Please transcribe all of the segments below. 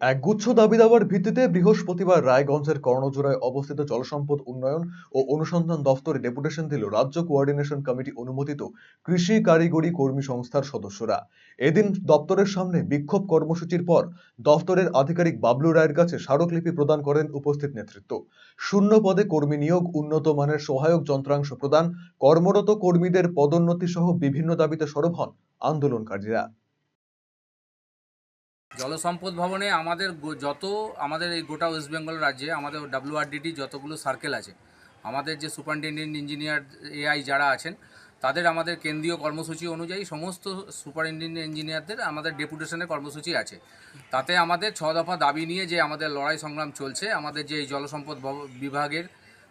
এক গুচ্ছ দাবি দাবার ভিত্তিতে বৃহস্পতিবার রায়গঞ্জের কর্ণজোড়ায় অবস্থিত জলসম্পদ উন্নয়ন ও অনুসন্ধান দফতরে ডেপুটেশন দিল রাজ্য কোঅর্ডিনেশন কমিটি অনুমোদিত কৃষি কারিগরি কর্মী সংস্থার সদস্যরা। এদিন দপ্তরের সামনে বিক্ষোভ কর্মসূচির পর দফতরের আধিকারিক বাবলু রায়ের কাছে স্মারকলিপি প্রদান করেন উপস্থিত নেতৃত্ব। শূন্য পদে কর্মী নিয়োগ, উন্নত মানের সহায়ক যন্ত্রাংশ প্রদান, কর্মরত কর্মীদের পদোন্নতি সহ বিভিন্ন দাবিতে সরব হন আন্দোলনকারীরা। জলসম্পদ ভবনে আমাদের যত আমাদের এই গোটা ওয়েস্ট বেঙ্গল রাজ্যে, আমাদের ডাব্লিউআরডিটি যতগুলো সার্কেল আছে, আমাদের যে সুপারিনটেন্ডেন্ট ইঞ্জিনিয়ার এআই যারা আছেন, তাদের আমাদের কেন্দ্রীয় কর্মসূচি অনুযায়ী সমস্ত সুপারিনটেন্ডেন্ট ইঞ্জিনিয়ারদের আমাদের ডেপুটেশনের কর্মসূচি আছে। তাতে আমাদের ছ দফা দাবি নিয়ে যে আমাদের লড়াই সংগ্রাম চলছে, আমাদের যে এই জলসম্পদ বিভাগের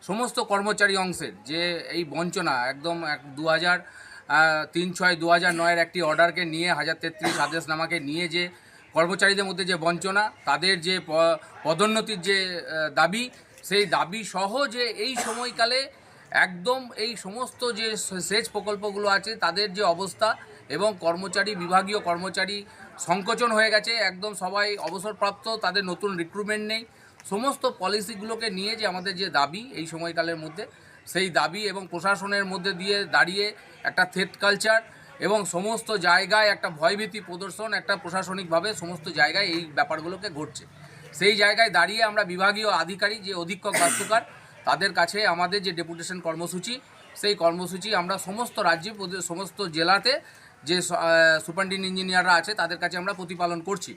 সমস্ত কর্মচারী অংশের যে এই বঞ্চনা, একদম এক দু হাজার তিন ছয় দু হাজার নয়ের একটি অর্ডারকে নিয়ে হাজার তেত্রিশ আদেশনামাকে নিয়ে যে কর্মচারীদের মধ্যে যে বঞ্চনা, তাদের যে পদোন্নতির যে দাবি, সেই দাবি সহ যে এই সময়কালে একদম এই সমস্ত যে সেচ প্রকল্পগুলো আছে, তাদের যে অবস্থা এবং কর্মচারী, বিভাগীয় কর্মচারী সংকোচন হয়ে গেছে, একদম সবাই অবসরপ্রাপ্ত, তাদের নতুন রিক্রুটমেন্ট নেই। সমস্ত পলিসিগুলোকে নিয়ে যে আমাদের যে দাবি এই সময়কালের মধ্যে, সেই দাবি এবং প্রশাসনের মধ্যে দিয়ে দাঁড়িয়ে একটা থেট কালচার এবং সমস্ত জায়গায় একটা ভয়ভীতি প্রদর্শন, একটা প্রশাসনিকভাবে সমস্ত জায়গায় এই ব্যাপারগুলোকে ঘটছে। সেই জায়গায় দাঁড়িয়ে আমরা বিভাগীয় আধিকারিক যে অধীক্ষক বাস্তুকার তাদের কাছে আমাদের যে ডেপুটেশন কর্মসূচি, সেই কর্মসূচি আমরা সমস্ত রাজ্যে, সমস্ত জেলাতে যে সুপারিনটেন্ডেন্ট ইঞ্জিনিয়াররা আছে, তাদের কাছে আমরা প্রতিপালন করছি।